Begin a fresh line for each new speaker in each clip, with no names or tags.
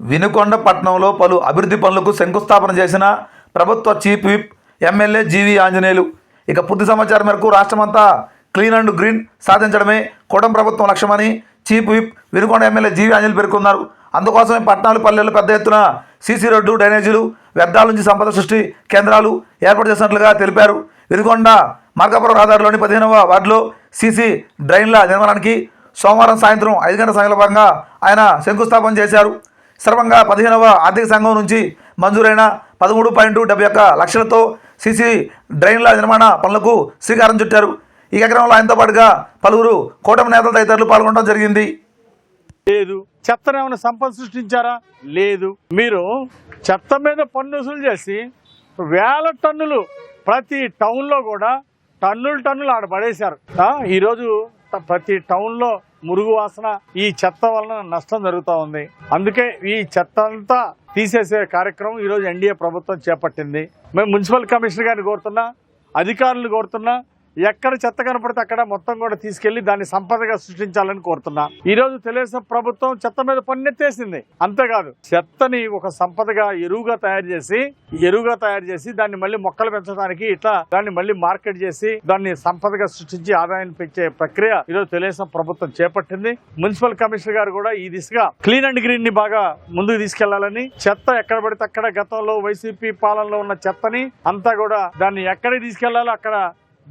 వినుకొండ పట్టణంలో పలు అభివృద్ధి పనులకు శంకుస్థాపన చేసిన ప్రభుత్వ chief whip MLA G V Anjaneyulu. ఇక పూర్తి సమాచారం మేరకు రాష్ట్రమంతా క్లీన్ అండ్ గ్రీన్ సాధించడమే కూటమి ప్రభుత్వం లక్ష్యమని chief whip Vinukonda MLA G V Anjaneyulu పేర్కొన్నారు. అందుకోసమే పట్టణాలు పల్లెలు పెద్ద ఎత్తున సీసీ రోడ్డు డ్రైనేజీలు వ్యర్థాల నుంచి సంపద సృష్టి కేంద్రాలు ఏర్పాటు చేసినట్లుగా తెలిపారు. వినుకొండ మార్కాపురం రహదారిలోని పదిహేనవ వార్డులో సీసీ డ్రైన్ల నిర్మాణానికి సోమవారం సాయంత్రం ఐదు గంటల సమయంలో భాగంగా ఆయన శంకుస్థాపన చేశారు. సర్వంగా పదిహేనవ ఆర్థిక సంఘం నుంచి మంజూరైన పదమూడు పాయింట్ డెబ్బై ఒక్క లక్షలతో సీసీ డ్రైన్ల నిర్మాణ పనులకు శ్రీకారం చుట్టారు. ఈ కార్యక్రమంలో ఆయనతో పాటుగా పలువురు కూటమి నేతలు తదితరులు పాల్గొనడం జరిగింది.
లేదు. చెత్తను ఏమైనా సంపద సృష్టించారా? లేదు. మీరు చెత్త మీద పన్ను వసూలు చేసి వేల టన్నులు ప్రతి టౌన్లో కూడా టన్నులు టన్నులు ఆడ పడేశారు. ఈరోజు ప్రతి టౌన్లో మురుగు వాసన ఈ చెత్త వలన నష్టం జరుగుతూ ఉంది. అందుకే ఈ చెత్త అంతా తీసేసే కార్యక్రమం ఈరోజు ఎన్డీఏ ప్రభుత్వం చేపట్టింది. మేము మున్సిపల్ కమిషనర్ గారిని కోరుతున్నా అధికారులు కోరుతున్నా ఎక్కడ చెత్త కనపడితే అక్కడ మొత్తం కూడా తీసుకెళ్ళి దాన్ని సంపదగా సృష్టించాలని కోరుతున్నా. ఈ రోజు తెలుగుదేశం ప్రభుత్వం చెత్త మీద పన్నెత్తేసింది. అంతేకాదు చెత్తని ఒక సంపదగా ఎరువుగా తయారు చేసి ఎరువుగా తయారు చేసి దాన్ని మళ్ళీ మొక్కలు పెంచడానికి ఇట్లా దాన్ని మళ్ళీ మార్కెట్ చేసి దాన్ని సంపదగా సృష్టించి ఆదాయాన్ని పెంచే ప్రక్రియ ఈ రోజు తెలుగుదేశం ప్రభుత్వం చేపట్టింది. మున్సిపల్ కమిషనర్ గారు కూడా ఈ దిశగా క్లీన్ అండ్ గ్రీన్ని బాగా ముందుకు తీసుకెళ్ళాలని చెత్త ఎక్కడ పడితే అక్కడ గతంలో వైసీపీ పాలనలో ఉన్న చెత్తని అంతా కూడా దాన్ని ఎక్కడికి తీసుకెళ్ళాలో అక్కడ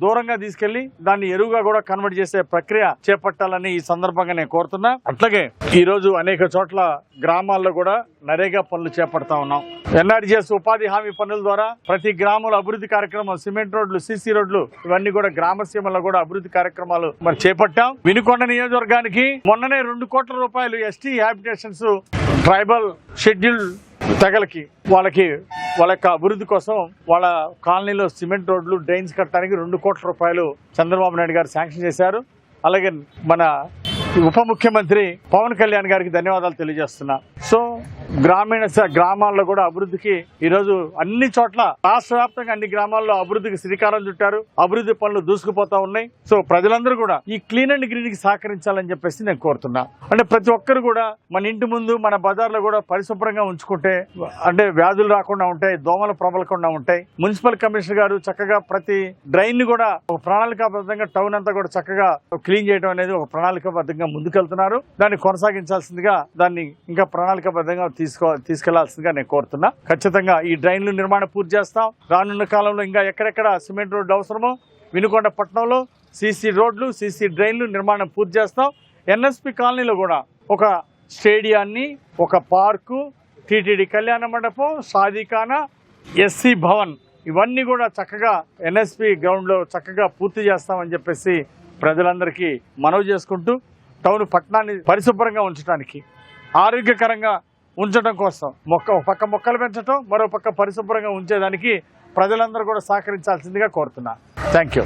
దూరంగా తీసుకెళ్ళి దాన్ని ఎరువుగా కూడా కన్వర్ట్ చేసే ప్రక్రియ చేపట్టాలని ఈ సందర్భంగా నేను కోరుతున్నా. అట్లాగే ఈ రోజు అనేక చోట్ల గ్రామాల్లో కూడా నరేగా పనులు చేపడతా ఉన్నాం. ఎన్ఆర్జీఎస్ ఉపాధి హామీ పనుల ద్వారా ప్రతి గ్రామంలో అభివృద్ధి కార్యక్రమం సిమెంట్ రోడ్లు సిసి రోడ్లు ఇవన్నీ కూడా గ్రామసీమల్లో కూడా అభివృద్ధి కార్యక్రమాలు మరి చేపట్టాం. వినుకొండ నియోజకవర్గానికి మొన్ననే రెండు కోట్ల రూపాయలు ఎస్టీ హ్యాబిటేషన్స్ ట్రైబల్ షెడ్యూల్ తెగలకి వాళ్ళకి వాళ్ళ యొక్క అభివృద్ధి కోసం వాళ్ళ కాలనీలో సిమెంట్ రోడ్లు డ్రైన్స్ కట్టడానికి రెండు కోట్ల రూపాయలు చంద్రబాబు నాయుడు గారు శాంక్షన్ చేశారు. అలాగే మన ఉప ముఖ్యమంత్రి పవన్ కళ్యాణ్ గారికి ధన్యవాదాలు తెలియజేస్తున్నా. సో గ్రామీణ గ్రామాల్లో కూడా అభివృద్ధికి ఈరోజు అన్ని చోట్ల రాష్ట్ర వ్యాప్తంగా అన్ని గ్రామాల్లో అభివృద్ధికి శ్రీకారం చుట్టారు. అభివృద్ధి పనులు దూసుకుపోతా ఉన్నాయి. సో ప్రజలందరూ కూడా ఈ క్లీన్ అండ్ గ్రీన్కి సహకరించాలని చెప్పేసి నేను కోరుతున్నా. అంటే ప్రతి ఒక్కరు కూడా మన ఇంటి ముందు మన బజార్లో కూడా పరిశుభ్రంగా ఉంచుకుంటే అంటే వ్యాధులు రాకుండా ఉంటాయి దోమలు ప్రబలకుండా ఉంటాయి. మున్సిపల్ కమిషనర్ గారు చక్కగా ప్రతి డ్రైన్ని కూడా ఒక ప్రణాళికాబద్ధంగా టౌన్ అంతా కూడా చక్కగా క్లీన్ చేయడం అనేది ఒక ప్రణాళికాబద్ధంగా ముందుకెళ్తున్నారు. దాన్ని కొనసాగించాల్సిందిగా దాన్ని ఇంకా ప్రణాళికాబద్ధంగా తీసుకో తీసుకెళ్ళాల్సిందిగా నేను కోరుతున్నా. ఖచ్చితంగా ఈ డ్రైన్లు నిర్మాణం పూర్తి చేస్తాం. రానున్న కాలంలో ఇంకా ఎక్కడెక్కడ సిమెంట్ రోడ్డు అవసరమో వినుకొండ పట్టణంలో సీసీ రోడ్లు సీసీ డ్రైన్లు నిర్మాణం పూర్తి చేస్తాం. ఎన్ఎస్పి కాలనీలో కూడా ఒక స్టేడియాన్ని ఒక పార్కు టీటీడీ కళ్యాణ మండపం సాదికానా ఎస్సీ భవన్ ఇవన్నీ కూడా చక్కగా ఎన్ఎస్పి గ్రౌండ్లో చక్కగా పూర్తి చేస్తామని చెప్పేసి ప్రజలందరికీ మనవి చేసుకుంటూ టౌన్ పట్టణాన్ని పరిశుభ్రంగా ఉంచడానికి ఆరోగ్యకరంగా ఉంచడం కోసం. మొక్క ఒక పక్క మొక్కలు పెంచడం మరో పక్క పరిశుభ్రంగా ఉంచేదానికి ప్రజలందరూ కూడా సహకరించాల్సిందిగా కోరుతున్నా. Thank you